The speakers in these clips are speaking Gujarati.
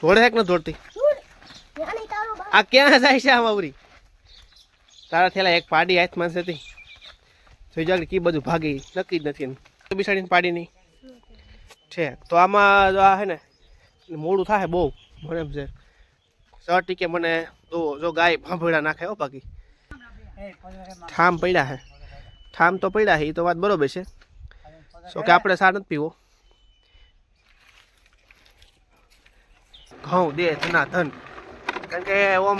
ધોળે હેક ન ધોડતી આ ક્યાં જાય છે આમાં ઉરી તારા થેલા એક પાડી હાથમાં છે હતી જોઈ જાગ કી બધું ભાગી નક્કી જ નથી તો બિસાડીને પાડી નહીં છે તો આમાં જો આ હે ને મોડું થાય બહુ મને એમ છે. સ ટીકે મને તો જો ગાય ભાંભળા નાખે હો બાકી. ઠામ પડ્યા હે. ઠામ તો પડ્યા હે એ તો વાત બરોબર છે. સો કે આપણે સાર નથી પીવો? ઘઉં દે ધના ધન. કારણ કે ઓમ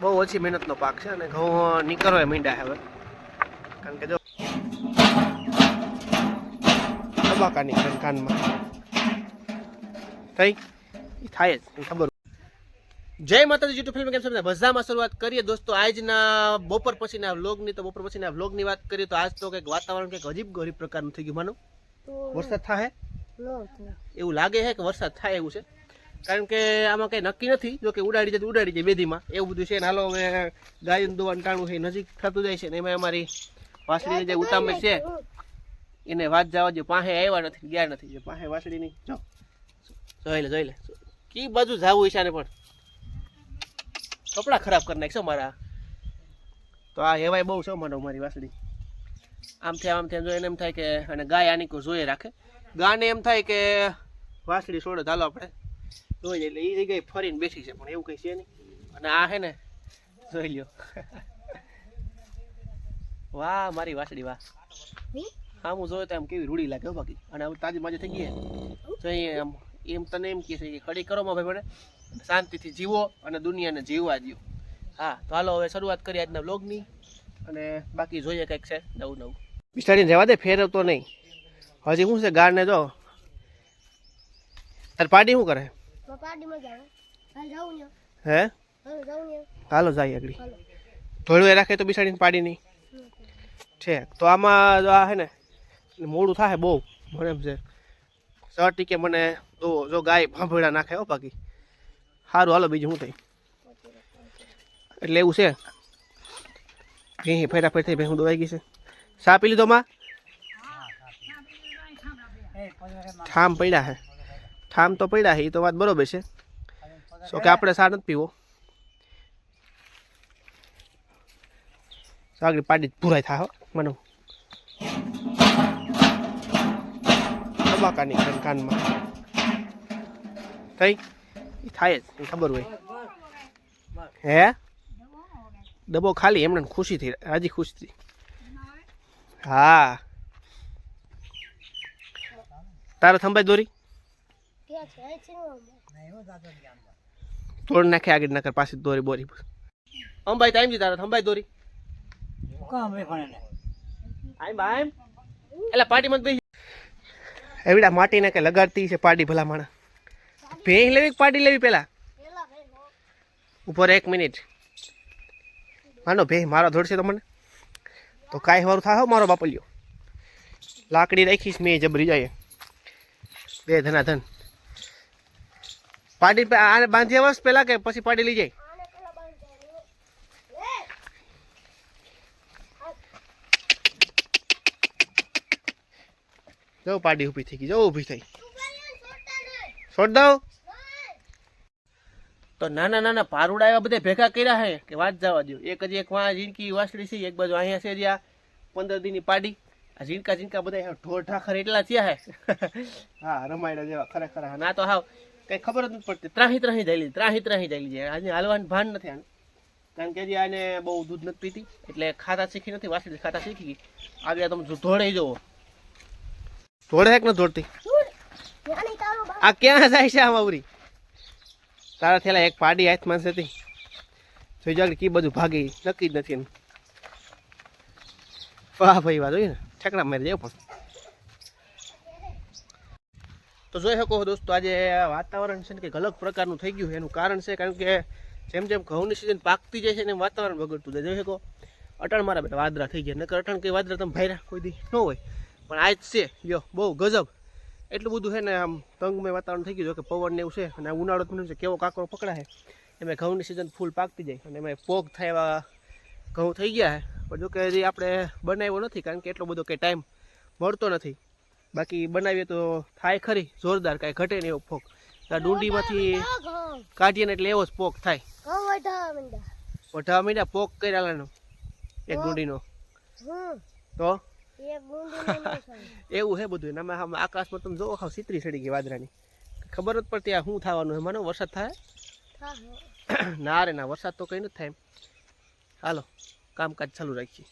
બહુ ઓછી મહેનતનો પાક છે અને ઘઉં નીકળવા મીંડા હવે. કારણ કે જો તબાકાની કાન કાનમાં થઈ થાય જ ખબર જય માતાજી યુટ્યુબ ફિલ્મ કેમ છો બધામાં શરૂઆત કરીએ. દોસ્તો આજના બપોર પછીના વ્લોગની તો બપોર પછીના વ્લોગની વાત કરીએ તો આજ તો કંઈક વાતાવરણ કંઈક અજીબ ગરીબ પ્રકારનું થઈ ગયું માનો. વરસાદ થાય એવું લાગે છે કે વરસાદ થાય એવું છે? કારણ કે આમાં કંઈ નક્કી નથી. જો કે ઉડાડી જાય ઉડાડી જાય બેધીમાં. એવું બધું છે ને હાલો હવે ગાયન દોવાનું ટાણું છે, નજીક થતું જાય છે ને એમાં અમારી વાસળીની જે ઉતામળ છે, એને વાત જવા જે પાસે આવ્યા નથી ગયા નથી. જે પાસે વાસળીની જો. જોઈ લે જોઈ લે. કી બાજુ જાવું ઈશાને પણ? કપડાં ખરાબ કરી નાખશો મારા. તો આ હેવાય બહુ છે માનો મારી વાસળી. આમ થયા, આમ જોઈને એમ થાય કે અને ગાય આની કોઈ જોઈએ રાખે. ગાને એમ થાય કે વાસળી છોડે ચાલો આપણે. જોઈ એટલે એ જગ્યાએ ફરીને બેસી છે પણ એવું કંઈ છે નહીં અને આ છે ને જોઈ લ્યો વાહ મારી વાસડી વાહ હા હું જોયો તો એમ કેવી રૂડી લાગે હો બાકી અને હવે તાજી માજી થઈ ગઈ તો એમ એમ તને એમ કહે છે કે ખડી કરો માં ભાઈ મને શાંતિથી જીવો અને દુનિયાને જીવવા દો હા તો હાલો હવે શરૂઆત કરીએ આજના બ્લોગની અને બાકી જોઈએ કંઈક છે નવું નવું બિસ્ટાડીને રહેવા દે ફેરવતો નહીં હજી શું છે ગાળને જો તાર પાર્ટી શું કરે હે? હાલો જાય આગળ. ધોળવે રાખે તો બિસાડીને પાડી નહીં. છે તો આમાં જો આ હે ને મોડું થાય બહુ. મને એમ છે. સર ટીકે મને તો જો ગાય ભાંભળા નાખે હો બાકી સારું હાલો બીજું શું થઈ? એટલે એવું છે. ફેરા ફેર થઈ ભેહું દોવાઈ ગઈ છે. સા પી લીધો માં? ઠામ પડ્યા હે. ઠામ તો પડ્યા હે એ તો વાત બરોબર છે. સો કે આપણે સા નથી પીવો. આગળ પાડી ભૂરાઈ થાય મને. કાન કાનમાં. થઈ? એ થાય જ ખબર હોય. હે? ડબ્બો ખાલી એમને ખુશી થઈ હાજી ખુશ થઈ. હા. તારે થંભાઈ દોરી? તોડ નાખે આગળ નાખે પાછી દોરી બોરી અંબાઈ ટાઈમ જી તારા અંબાઈ દોરી એટલે પાર્ટીમાં બેસી એવડા માટીને કે લગાડતી છે પાટી ભલા માણા ભેંસ લેવી પાટી લેવી પેલા ઉપર એક મિનિટ માનો ભેં મારો ધોડશે તો મને તો કાંઈ વારું થાય મારો બાપલિયો લાકડી રાખીશ મેં જબરી જાય બે ધના ધન પાડી પે- આને બાંધી આવસ પેલા કે પછી પાટી લઈ જાય? જો પાડી ઊભી થઈ ગઈ જો ઊભી થઈ. છોડ દઉં? તો નાના નાના પારુડા એવા બધા ભેગા કર્યા હે કે વાત જવા દો એક જ એક વાં ઝીણકી વાસળી છે એક બાજુ અહીંયા છે જ્યાં પંદર દીની પાડી. આ ઝીણકા ઝીણકા બધા ઢોર ઠાખર એટલા થયા હે. હા રમાયડા જેવા ખરેખર ના તો હાવ. કઈ ખબર જ નથી પડતી. ત્રાહી ત્રાહી થયેલી ત્રાહી ત્રાહી જાયલી છે. આજે હાલવાનું ભાન નથી આને. કારણ કે હજી આને બહુ દૂધ નથી પીતી એટલે ખાતા શીખી નથી વાસી ખાતા શીખી ગઈ. આગળ તમે ધોળે જવો ધોળે હેક ન ધોળતી? આ ક્યાં જાય છે આમાં ઉરી તારા થેલા એક પાડી હાથમાં છે હતી જોઈ જાગ કી બધું ભાગી નક્કી જ નથી વાહ ભાઈ વાહ હોય ને. ઠેકડા મારી જાય પણ તો જોઈ શકો દોસ્તો, આજે વાતાવરણ છે ને કંઈક અલગ પ્રકારનું થઈ ગયું એનું કારણ છે કારણ કે જેમ જેમ ઘઉંની સિઝન પાકતી જાય છે ને વાતાવરણ બગડતું જાય જોઈ શકો, અટણ મારા બેટા વાદળા થઈ ગયા. નકર અટણ કઈ વાદળા તમે ભાઈરા કોઈ દી ન હોય. પણ આજ છે યો બહુ ગજબ. એટલું બધું છે ને આમ તંગમય વાતાવરણ થઈ ગયું જો કે પવન ને એવું છે અને આ ઉનાળો પણ છે કેવો કાંકરો પકડાય એમાં ઘઉંની સિઝન ફૂલ પાકતી જાય અને એમાં પોગ થાય એવા ઘઉં થઈ ગયા છે. પણ જો કે હજી આપણે બનાવ્યો નથી કારણ કે એટલો બધો કંઈ ટાઈમ મળતો નથી. બાકી બનાવીએ તો થાય ખરી જોરદાર કાંઈ ઘટે નહીં એવો ફોક. ડુંડીમાંથી કાઢીએ ને એટલે એવો જ પોક થાય. વઢાવા મીંડા. પોક કરેલાનો એક ડુંડીનો. તો? એવું હે બધું. એનામાં આમ આકાશમાં તમે જોવો ખાવ સીતરી સડી ગઈ વાદરાની ખબર જ પડતી આ શું થવાનું હે. માનો વરસાદ થાય? ના રે ના વરસાદ તો કંઈ નથી થાય હાલો કામકાજ ચાલુ રાખીએ.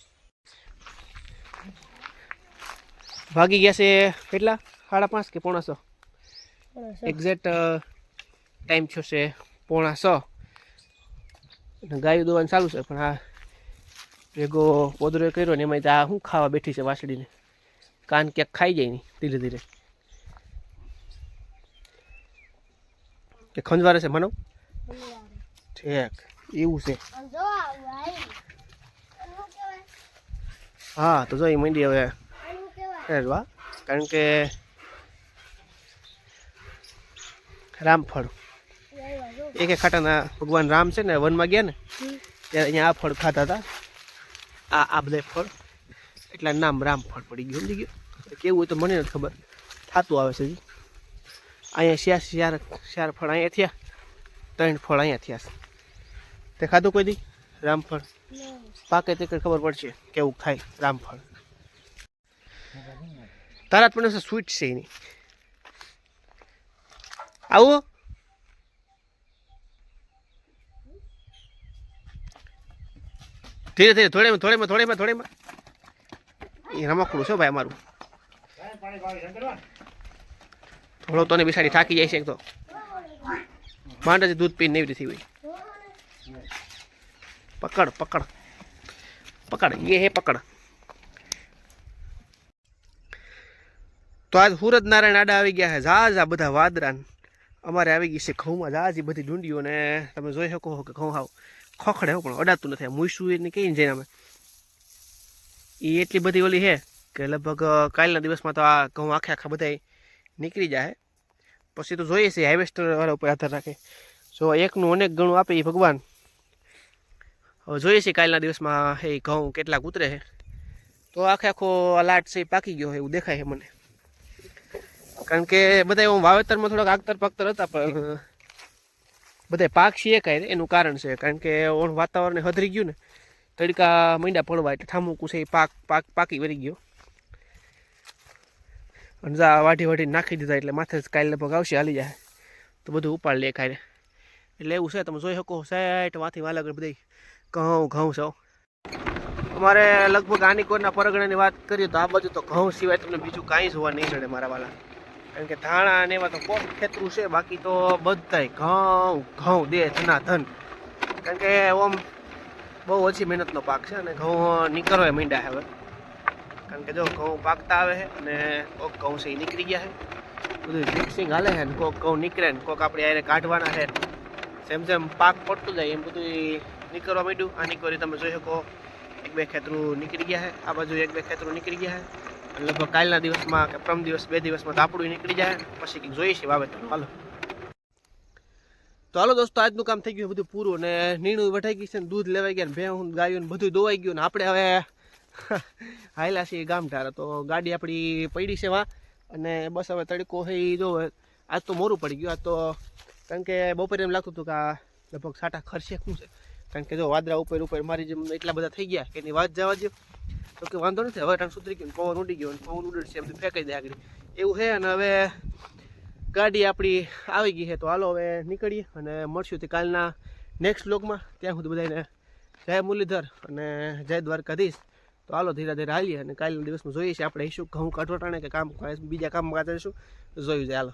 ભાગી ગયા છે કેટલા? સાડા પાંચ કે પોણા સો? એક્ઝેક્ટ ટાઈમ થયો છે પોણા સો. અને ગાયું દોવાનું ચાલુ છે પણ આ ભેગો પોદરો કર્યો ને એમાં આ શું ખાવા બેઠી છે વાસળીને કાન ક્યાંક ખાઈ જાય નહીં ધીરે ધીરે. કે ખંજવારે છે માનવ? ઠેક એવું છે. હા તો જો એ મંડી હવે હેરવા કારણ કે રામફળ એક એક ખાટાના ભગવાન રામ છે ને વનમાં ગયા ને ત્યારે અહીંયા આ ફળ ખાતા હતા. આ આ બધા ફળ. એટલા નામ રામફળ પડી ગયું સમજી ગયું? કેવું હોય તો મને નથી ખબર. થતું આવે છે અહીંયા શિયાર શિયાર ચાર ફળ અહીંયા થયા. ત્રણ ફળ અહીંયા થયા છે. તે ખાધું કોઈ દી? રામફળ પાકે તે ખબર પડશે કેવું ખાય રામફળ તારા પણ સ્વીટ છે એની. આવો. ધીરે ધીરે, થોડેમાં થોડેમાં થોડેમાં થોડેમાં. એ રમકડું છે ભાઈ અમારું. થોડો તો ને બિસાડી થાકી જાય છે એક તો. માંડે દૂધ પીને એવી રીતે હોય પકડ પકડ. પકડ, એ હે, પકડ. તો આજ સુરત નારાયણ આડા આવી ગયા છે. ઝાઝા બધા વાદરા અમારે આવી ગઈ છે ઘઉંમાં. ઝાઝી બધી ડુંડીઓ ને તમે જોઈ શકો કે ઘઉં હાવ ખોખડે પણ અડાતું નથી. મૂસું એને કહીને જઈને અમે. એ એટલી બધી ઓલી છે કે લગભગ કાલના દિવસમાં તો આ ઘઉં આખે આખા બધા નીકળી જાય. પછી તો જોઈએ છે હાઇવેસ્ટર વાળા ઉપર આધાર રાખે. જો એકનું અનેક ગણું આપે એ ભગવાન. હવે જોઈએ છીએ કાલના દિવસમાં એ ઘઉં કેટલાક ઉતરે છે. તો આખે આખો લાટ છે પાકી ગયો હોય એવું દેખાય છે મને. કારણ કે બધા એવું વાવેતરમાં થોડાક આગતર પાકતર હતા, પણ બધા પાક છે કાંઈ એનું કારણ છે. કારણ કે વાતાવરણ હદરી ગયું ને, તડકા માંડ્યા પડવા, એટલે ઠામુકું છે એ પાક પાક, પાકી વળી ગયો. અને જા વાઢી વાઢી નાખી દીધા, એટલે માથે જ કાલે લગભગ આવશે, હાલી જાય. તો બધું ઉપાડ લે ખાય એટલે એવું છે, તમે જોઈ શકો સાઈઠમાંથી વાલા બધી ઘઉં ઘઉં સૌ અમારે લગભગ આની કોરના પરગણાની વાત કરીએ તો આ બાજુ તો ઘઉં સિવાય તમને બીજું કાંઈ જોવા નહીં મળે મારા વાલા. કારણ કે ધાણા ને એમાં તો કોક ખેતરું છે, બાકી તો બધાય ઘઉં ઘઉં દે ધના ધન. કારણ કે ઓમ બહુ ઓછી મહેનતનો પાક છે અને ઘઉં નીકળવા માંડ્યા હવે. કારણ કે જો ઘઉં પાકતા આવે છે અને કોક ઘઉં છે એ નીકળી ગયા છે. બધું મિક્સિંગ હાલે છે ને કોક ઘઉં નીકળે ને કોક આપણે આને કાઢવાના છે. જેમ જેમ પાક પડતું જાય એમ બધું નીકળવા માંડ્યું. આ નીકળી તમે જોઈ શકો, એક બે ખેતરું નીકળી ગયા છે. આ બાજુ એક બે ખેતરું નીકળી ગયા છે. અને લગભગ કાલના દિવસમાં કે પ્રમ દિવસ બે દિવસમાં તાપડું નીકળી જાય પછી કંઈક જોઈએ છે વાવેતર. હાલો. તો હાલો દોસ્તો, આજનું કામ થઈ ગયું બધું પૂરું ને નીણું વઢાઈ ગઈ છે ને દૂધ લેવાઈ ગયા ને ભેહું ગાયું ને બધું દોવાઈ ગયું ને આપણે હવે હાયલા છીએ ગામ તો ગાડી આપણી પડી છે વા અને બસ હવે તડકો છે એ જો આજ તો મોરું પડી ગયું. આજ તો કારણ કે બપોરે એમ લાગતું હતું કે આ લગભગ સાટા ખર્ચે શું છે? કારણ કે જો વાદળા ઉપર ઉપર મારી જેમ એટલા બધા થઈ ગયા કે એની વાત જવા દો તો કે વાંધો નથી, હવે ટાણ સુધરી ગયો પવન ઉડી ગયો પવન ઉડશે એમ ફેંકાઈ દે આગળ. એવું છે અને હવે ગાડી આપણી આવી ગઈ છે, તો હાલો હવે નીકળીએ અને મળશું તે કાલના નેક્સ્ટ બ્લોગમાં ત્યાં સુધી બધાને જય મુરલીધર અને જય દ્વારકાધીશ. તો હાલો ધીરે ધીરે હાલીએ અને કાલના દિવસમાં જોઈએ છીએ આપણે શું ઘઉં કાઢવટાણે કે કામ, બીજા કામ કાઢીશું જોયું જાય, હાલો.